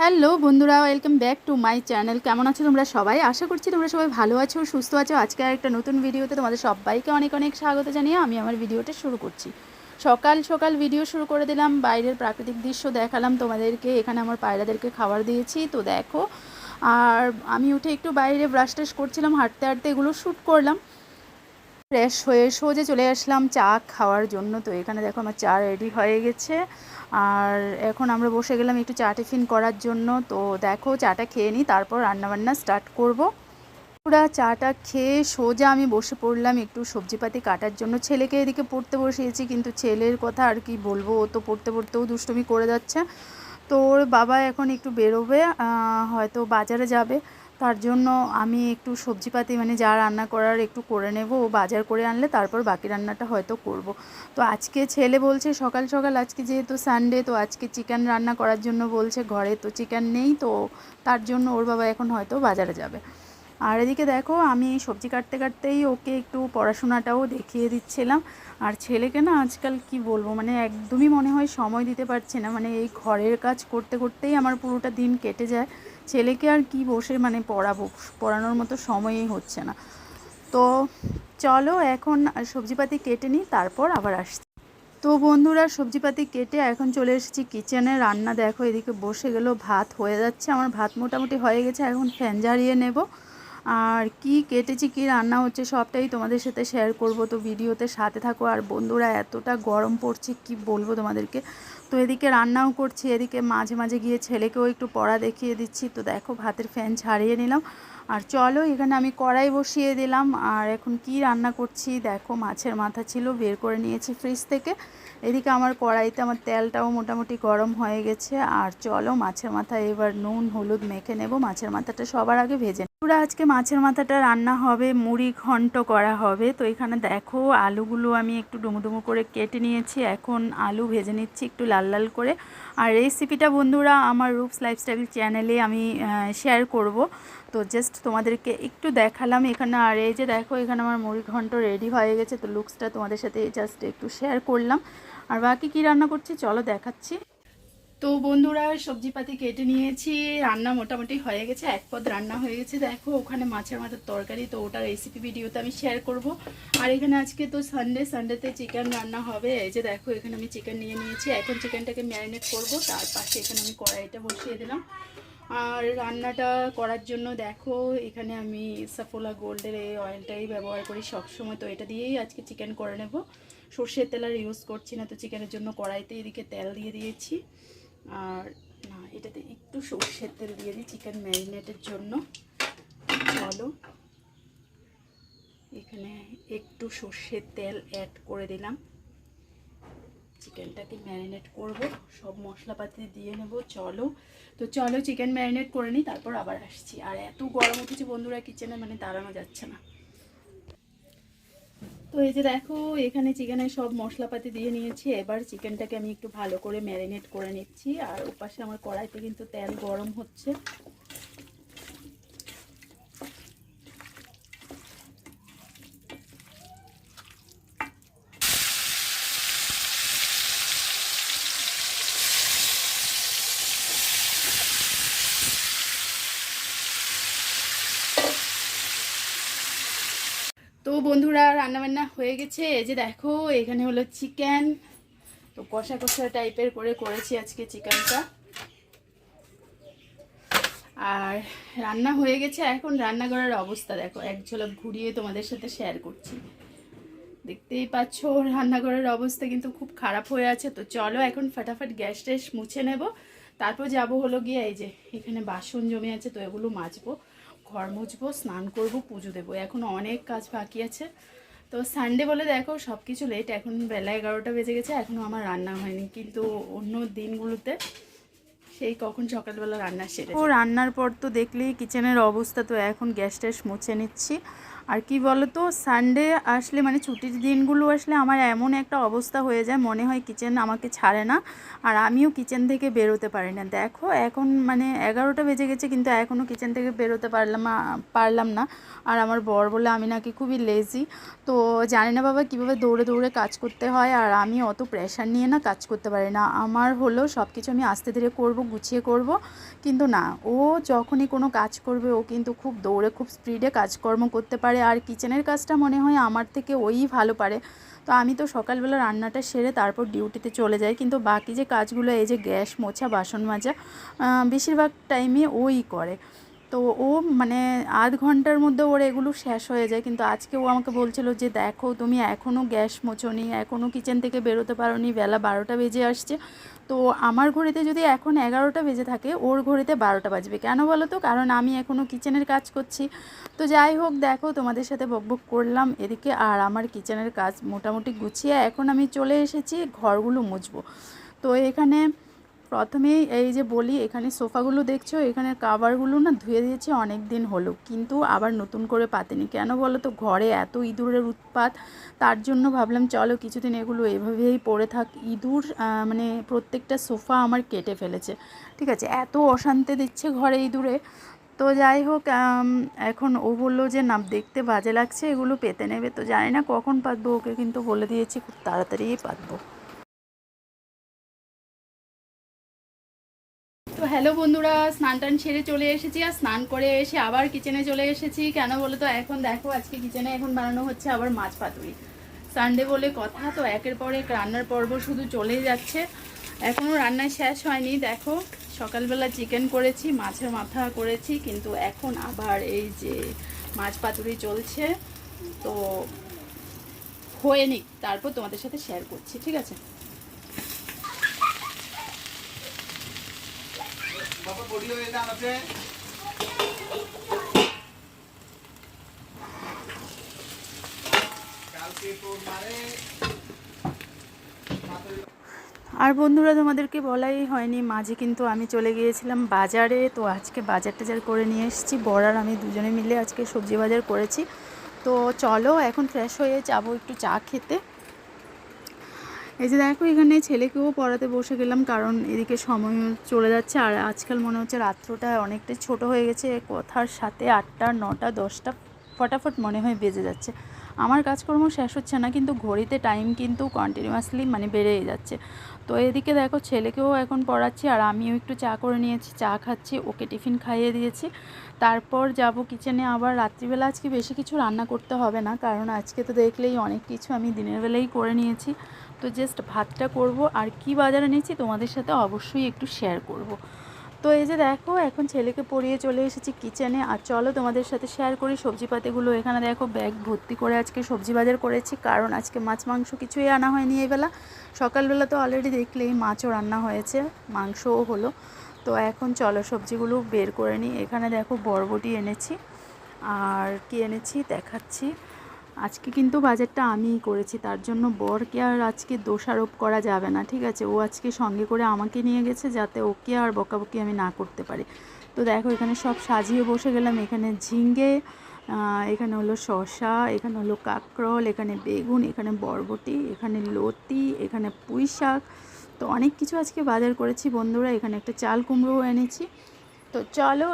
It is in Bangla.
হ্যালো বন্ধুরা, welcome back to my channel. কেমন আছো তোমরা সবাই? আশা করছি তোমরা সবাই ভালো আছো, সুস্থ আছো। আজকে আর একটা নতুন ভিডিওতে তোমাদের সবাইকে অনেক অনেক স্বাগত জানিয়ে আমি আমার ভিডিওটা শুরু করছি। সকাল সকাল ভিডিও শুরু করে দিলাম, বাইরের প্রাকৃতিক দৃশ্য দেখালাম তোমাদেরকে। এখানে আমার পায়রাদেরকে খাবার দিয়েছি, তো দেখো। আর আমি উঠে একটু বাইরে ব্রাশ টাশ করছিলাম, হাঁটতে হাঁটতে এগুলো শ্যুট করলাম। ফ্রেশ হয়ে সোজে চলে আসলাম চা খাওয়ার জন্য। তো এখানে দেখো আমার চা রেডি হয়ে গেছে। আর এখন আমরা বসে গেলাম একটু চা টিফিন করার জন্য। তো দেখো, চাটা খেয়ে নিই, তারপর রান্নাবান্না স্টার্ট করব। পুরা চাটা খেয়ে সোজা আমি বসে পড়লাম একটু সবজিপাতি কাটার জন্য। ছেলেকে এদিকে পড়তে বসিয়েছি, কিন্তু ছেলের কথা আর কি বলব, ও তো পড়তে পড়তেও দুষ্টুমি করে যাচ্ছে। তো ওর বাবা এখন একটু বেরোবে হয়তো বাজারে যাবে। তার জন্য আমি একটু সবজিপাতি মানে যা রান্না করার একটু করে নেব, ও বাজার করে আনলে তারপর বাকি রান্নাটা হয়তো করব। তো আজকে ছেলে বলছে, সকাল সকাল আজকে যেহেতু সানডে তো আজকে চিকেন রান্না করার জন্য বলছে ঘরে, তো চিকেন নেই, তো তার জন্য ওর বাবা এখন হয়তো বাজারে যাবে। আর এদিকে দেখো, আমি সবজি কাটতে কাটতেই ওকে একটু পড়াশোনাটাও দেখিয়ে দিচ্ছিলাম। আর ছেলেকে না আজকাল কি বলব মানে একদমই মনে হয় সময় দিতে পারছে না মানে এই ঘরের কাজ করতে করতেই আমার পুরোটা দিন কেটে যায়। ছেলেকে আর কি বসে মানে পড়াবো? পড়ানোর মতো সময়ই হচ্ছে না। তো চলো এখন সবজিপাতি কেটে নিই, তারপর আবার আসছি। তো বন্ধুরা, সবজিপাতি কেটে এখন চলে এসেছি কিচেনে রান্না দেখো, এদিকে বসে গেল, ভাত হয়ে যাচ্ছে। আমার ভাত মোটামুটি হয়ে গেছে, এখন ফ্যান ঝারিয়ে নেব। আর কি কেটেছি, কি রান্না হচ্ছে, সবটাই তোমাদের সাথে শেয়ার করব। তো ভিডিওতে সাথে থাকো। আর বন্ধুরা, এতটা গরম পড়ছে, কি বলব তোমাদেরকে? তো এদিকে রান্নাও করছি, এদিকে মাঝে মাঝে গিয়ে ছেলেকেও একটু পড়া দেখিয়ে দিচ্ছি। তো দেখো ভাতের ফ্যান ছাড়িয়ে নিলাম। আর চলো এখানে আমি কড়াই বসিয়ে দিলাম। আর এখন কি রান্না করছি দেখো, মাছের মাথা ছিল, বের করে নিয়েছি ফ্রিজ থেকে। এদিকে আমার কড়াইতে আমার তেলটাও মোটামুটি গরম হয়ে গেছে। আর চলো মাছের মাথা এবার নুন, হলুদ মেখে নেব। মাছের মাথাটা সবার আগে ভেজে পুরো আজকে মাছের মাথাটা রান্না হবে, মুড়ি ঘন্ট করা হবে। তো এখানে দেখো, আলুগুলো আমি একটু ডুমুডুমু করে কেটে নিয়েছি। এখন আলু ভেজে নিচ্ছি একটু লাল লাল করে। আর রেসিপিটা বন্ধুরা, আমার রূপস লাইফস্টাইল চ্যানেলে আমি শেয়ার করব। তো জাস্ট তোমাদেরকে একটু দেখালাম এখানে। আর এই যে দেখো, এখানে আমার মুড়ি ঘন্ট রেডি হয়ে গেছে। তো লুকসটা তোমাদের সাথে জাস্ট একটু শেয়ার করলাম। আর বাকি কি রান্না করছি? চলো দেখাচ্ছি। তো বন্ধুরা, সবজিপাতি কেটে নিয়েছি। রান্না মোটামুটি হয়ে গেছে, এক পদ রান্না হয়ে গেছে। দেখো, ওখানে মাছের মাথার তরকারি, তো ওটা রেসিপি ভিডিওতে আমি শেয়ার করব। আর এখানে আজকে তো সানডে সানডেতে চিকেন রান্না হবে। এই যে দেখো, এখানে আমি চিকেন নিয়ে নিয়েছি। এখন চিকেনটাকে ম্যারিনেট করব। তার পাশে এখানে আমি কড়াইটা বসিয়ে দিলাম। আর রান্নাটা করার জন্য দেখো, এখানে আমি সাফোলা গোল্ডের এই অয়েলটাই ব্যবহার করি সবসময়। তো এটা দিয়েই আজকে চিকেন করে নেব। সর্ষের তেল আর ইউজ করছি না, তো চিকেনের জন্য কড়াইতে এদিকে তেল দিয়ে দিয়েছি। আর না, এটাতে একটু সর্ষের তেল দিয়ে দিই চিকেন ম্যারিনেটের জন্য। চলো। এখানে একটু সর্ষের তেল অ্যাড করে দিলাম। চিকেনটাকে ম্যারিনেট করব। সব মশলাপাতি দিয়ে নেব, চলো। তো চলো, চিকেন ম্যারিনেট করে নিই, তারপর আবার আসছি। আর এত গরম উঠেছে বন্ধুরা কিচেনে মানে দাঁড়ানো যাচ্ছে না। তো এই যে দেখো, এখানে চিকেনে সব মশলাপাতি দিয়ে নিয়েছি। এবার চিকেনটাকে আমি একটু ভালো করে ম্যারিনেট করে নিচ্ছি। আর ওপাশে আমার কড়াইতে কিন্তু তেল গরম হচ্ছে। তো বন্ধুরা, রান্নাবান্না হয়ে গেছে। এই যে দেখো, এখানে হলো চিকেন তো কষা কষা টাইপের করে করেছি আজকে চিকেনটা আর রান্না হয়ে গেছে। এখন রান্না করার অবস্থা দেখো। এক ঝলক ঘুরিয়ে তোমাদের সাথে শেয়ার করছি। দেখতেই পাচ্ছ রান্নাঘরের অবস্থা কিন্তু খুব খারাপ হয়ে আছে। তো চলো এখন ফাটাফাট গ্যাস ট্যাস মুছে নেব। তারপর যাব হলো গিয়ে এই যে এখানে বাসন জমে আছে, তো এগুলো মাজবো। ঘর মুছবো, স্নান করব, পুজো দেবো। এখন অনেক কাজ বাকি আছে। তো সানডে বলে দেখো সব কিছু লেট এখন বেলা এগারোটা বেজে গেছে এখনও আমার রান্না হয়নি। কিন্তু অন্য দিনগুলোতে সেই কখন সকালবেলা রান্না সেরে ও, রান্নার পর তো দেখলেই কিচেনের অবস্থা। তো এখন গ্যাস ট্যাস মুছে নিচ্ছি। আর কি বলতো সানডে আসলে মানে ছুটির দিনগুলো আসলে আমার এমন একটা অবস্থা হয়ে যায়, মনে হয় কিচেন আমাকে ছাড়ে না আর আমিও কিচেন থেকে বেরোতে পারি না। দেখো, এখন মানে এগারোটা বেজে গেছে, কিন্তু এখনও কিচেন থেকে বেরোতে পারলাম পারলাম না। আর আমার বর বলে আমি নাকি খুবই লেজি তো জানি না বাবা কীভাবে দৌড়ে দৌড়ে কাজ করতে হয় আর আমি অত প্রেশার নিয়ে না কাজ করতে পারি না। আমার হলো সব কিছু আমি আস্তে ধীরে করব, গুছিয়ে করব, কিন্তু না, ও যখনই কোনো কাজ করবে, ও কিন্তু খুব দৌড়ে, খুব স্পিডে কাজকর্ম করতে পারে আর কিচেনের কাজটা মনে হয় আমার থেকে ওই ভালো পারে। তো আমি তো সকালবেলা রান্নাটা সেরে তারপর ডিউটিতে চলে যাই। কিন্তু বাকি যে কাজগুলো, এই যে গ্যাস মোছা, বাসন মাজা বেশিরভাগ টাইমে ওই করে। তো ও মানে আধ ঘণ্টার মধ্যে ওর এগুলো শেষ হয়ে যায়। কিন্তু আজকে ও আমাকে বলছিল যে, দেখো, তুমি এখনও গ্যাস মোছোনি এখনও কিচেন থেকে বেরোতে পারোনি, বেলা বারোটা বেজে আসছে। তো আমার ঘড়িতে যদি এখন এগারোটা বেজে থাকে, ওর ঘড়িতে বারোটা বাজবে। কেন বলো তো? কারণ আমি এখনও কিচেনের কাজ করছি। তো যাই হোক, দেখো, তোমাদের সাথে বকবক করলাম এদিকে, আর আমার কিচেনের কাজ মোটামুটি গুছিয়ে এখন আমি চলে এসেছি, ঘরগুলো মুছবো। তো এখানে প্রথমেই এই যে বলি, এখানে সোফাগুলো দেখছ? এখানে কাভারগুলো না ধুয়ে দিয়েছি অনেক দিন হলো। কিন্তু আবার নতুন করে পাতেনি। কেন বলো তো ঘরে এত ইঁদুরের উৎপাত। তার জন্য ভাবলাম, চলো কিছুদিন এগুলো এভাবেই পড়ে থাক। ইঁদুর মানে প্রত্যেকটা সোফা আমার কেটে ফেলেছে। ঠিক আছে? এত অশান্তি দিচ্ছে ঘরে ইঁদুরে। তো যাই হোক এখন ও বলল যে না দেখতে বাজে লাগছে। এগুলো পেতে নেবে। তো জানি না কখন পাতবো। ওকে কিন্তু বলে দিয়েছি, খুব তাড়াতাড়িই পাতবো। তো হ্যালো বন্ধুরা, স্নান টান সেরে চলে এসেছি আর স্নান করে এসে আবার কিচেনে চলে এসেছি। কেন বলো তো, এখন দেখো আজকে কিচেনে এখন বানানো হচ্ছে আবার মাছ পাতুরি। সানডে বলে কথা, তো একের পর এক রান্নার পর্ব শুধু চলেই যাচ্ছে। এখনও রান্না শেষ হয়নি, দেখো। সকালবেলা চিকেন করেছি, মাছের মাথা করেছি, কিন্তু এখন আবার এই যে মাছ পাতুরি চলছে। তো হয়ে নিক তারপর তোমাদের সাথে শেয়ার করছি, ঠিক আছে? আর বন্ধুরা, তোমাদেরকে বলাই হয়নি, মাঝে কিন্তু আমি চলে গিয়েছিলাম বাজারে, তো আজকে বাজার টাজার করে নিয়ে এসেছি বড়ার আমি দুজনে মিলে আজকে সবজি বাজার করেছি। তো চলো, এখন ফ্রেশ হয়ে যাব একটু চা খেতে। এই যে দেখো, এখানে ছেলেকেও পড়াতে বসে গেলাম, কারণ এদিকে সময় চলে যাচ্ছে। আর আজকাল মনে হচ্ছে রাত্রটা অনেকটাই ছোট হয়ে গেছে। কথার সাথে আটটা, নটা, দশটা ফটাফট মনে হয় বেজে যাচ্ছে। আমার কাজকর্ম শেষ হচ্ছে না, কিন্তু ঘড়িতে টাইম কিন্তু কন্টিনিউয়াসলি মানে বেড়েই যাচ্ছে। তো এদিকে দেখো, ছেলেকেও এখন পড়াচ্ছি, আর আমিও একটু চা করে নিয়েছি, চা খাচ্ছি, ওকে টিফিন খাইয়ে দিয়েছি। তারপর যাব কিচেনে আবার। রাত্রিবেলা আজকে বেশি কিছু রান্না করতে হবে না, কারণ আজকে তো দেখলেই অনেক কিছু আমি দিনের বেলাই করে নিয়েছি। তো জাস্ট ভাতটা করব আর কি বাজারে নিয়েছি তোমাদের সাথে অবশ্যই একটু শেয়ার করব। তো এই যে দেখো, এখন ছেলেকে পড়িয়ে চলে এসেছি কিচেনে আর চলো তোমাদের সাথে শেয়ার করি সবজিপাতিগুলো। এখানে দেখো ব্যাগ ভর্তি করে আজকে সবজি বাজার করেছি, কারণ আজকে মাছ মাংস কিছুই আনা হয়নি এই বেলা। সকালবেলা তো অলরেডি দেখলেই মাছও রান্না হয়েছে, মাংসও হলো। তো এখন চলো সবজিগুলো বের করে নিই। এখানে দেখো বরবটি এনেছি। আর কি এনেছি দেখাচ্ছি। আজকে কিন্তু বাজারটা আমিই করেছি, তার জন্য বরকে আর আজকে দোষারোপ করা যাবে না, ঠিক আছে? ও আজকে সঙ্গে করে আমাকে নিয়ে গেছে যাতে ওকে আর বকাবকি আমি না করতে পারি। তো দেখো, এখানে সব সাজিয়ে বসে গেলাম। এখানে ঝিঙ্গে এখানে হলো শসা, এখানে হলো কাঁকরোল, এখানে বেগুন, এখানে বরবটি, এখানে লতি, এখানে পুঁই শাক তো অনেক কিছু আজকে বাজার করেছি। বন্ধুরা, এখানে একটা চাল কুমড়োও এনেছি। তো চলো